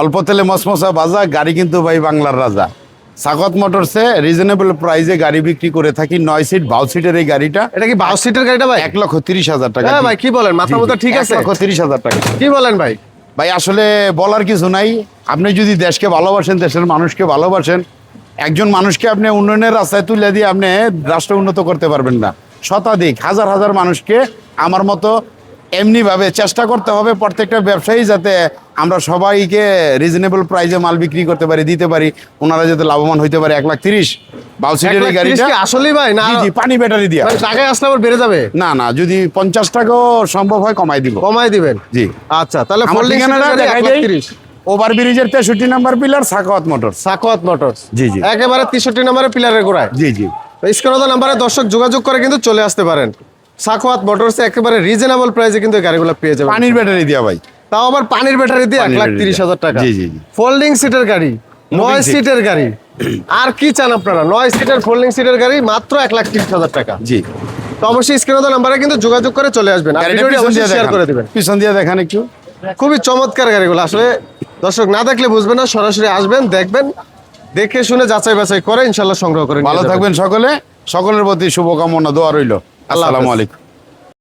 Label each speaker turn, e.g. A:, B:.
A: অল্প তেলে মসমসা বাজা গাড়ি কিন্তু ভাই বাংলার রাজা। সাকত মোটরসে রিজনেবল প্রাইসে গাড়ি বিক্রি করে থাকি নয় সিট বাউ সিটের এই গাড়িটা।
B: এটা কি বাউ সিটের গাড়িটা ভাই?
A: এক লক্ষ তিরিশ হাজার টাকা
B: হ্যাঁ ভাই কি বলেন? মাথা মতো ঠিক
A: এক
B: আছে?
A: লক্ষ তিরিশ হাজার টাকা।
B: কি বলেন ভাই?
A: ভাই আসলে বলার কিছু নাই। আপনি যদি দেশকে ভালোবাসেন দেশের মানুষকে ভালোবাসেন একজন মানুষকে আপনি উন্নয়নের রাস্তায় তুলে দিয়ে আপনি রাষ্ট্র উন্নত করতে পারবেন না। শতাধিক হাজার হাজার মানুষকে আমার মতো এমনিভাবে চেষ্টা করতে হবে প্রত্যেকটা ব্যবসায়ী যাতে আমরা সবাইকে রিজনেবল প্রাইসে মাল বিক্রি করতে পারি দিতে পারি। ওনারা যাতে লাভবান হইতে পারে। এক লাখ তিরিশ।
B: এক
A: বাউসিটের
B: লাখ
A: এই
B: তিরিশ
A: গাড়িটা
B: কি ভাই না
A: জি জি পানি ব্যাটারি দিয়া।
B: টাকায় আসলে আবার বেড়ে যাবে?
A: না না যদি পঞ্চাশ টাকাও সম্ভব হয় কমাই দিব।
B: কমাই দিবেন?
A: জি।
B: আচ্ছা তাহলে
A: আমার ঠিকানাটা দেখাই দেই। ওভার ব্রিজের তেষট্টি নাম্বার পিলার সাকাওয়াত মোটরস। জি, জি।
B: একেবারে তেষট্টি নম্বরে পিলারের গোড়ায়।
A: জি জি।
B: স্ক্রিনে নাম্বারে দর্শক যোগাযোগ করে কিন্তু চলে আসতে পারেন। সাকোয়াত মোটরস একেবারে রিজনেবল প্রাইসে কিন্তু গাড়িগুলো পেয়ে যাবেন।
A: পানির ব্যাটারি দিয়া ভাই।
B: তাও আবার পানির ব্যাটারি দিয়ে এক লাখ তিরিশ। হাজার টাকা।
A: জি, জি।
B: ফোল্ডিং সিটের গাড়ি নয় সিটের গাড়ি। আর কি চান আপনারা? নয় সিটের ফোল্ডিং সিটের গাড়ি মাত্র এক লাখ তিরিশ হাজার টাকা।
A: জি।
B: তো অবশ্যই স্ক্রিনে নাম্বারে কিন্তু যোগাযোগ করে চলে আসবেন। ভিডিওটি অবশ্যই শেয়ার করে দিবেন।
A: পিছন দিয়ে দেখান একটু।
B: খুবই চমৎকার গাড়িগুলো। আসলে দর্শক না দেখলে বুঝবেন না সরাসরি আসবেন দেখবেন দেখে শুনে যাচাই বাছাই করে ইনশাল্লাহ সংগ্রহ করে
A: ভালো থাকবেন সকলে। সকলের প্রতি শুভকামনা দোয়া রইল। আসসালামু আলাইকুম।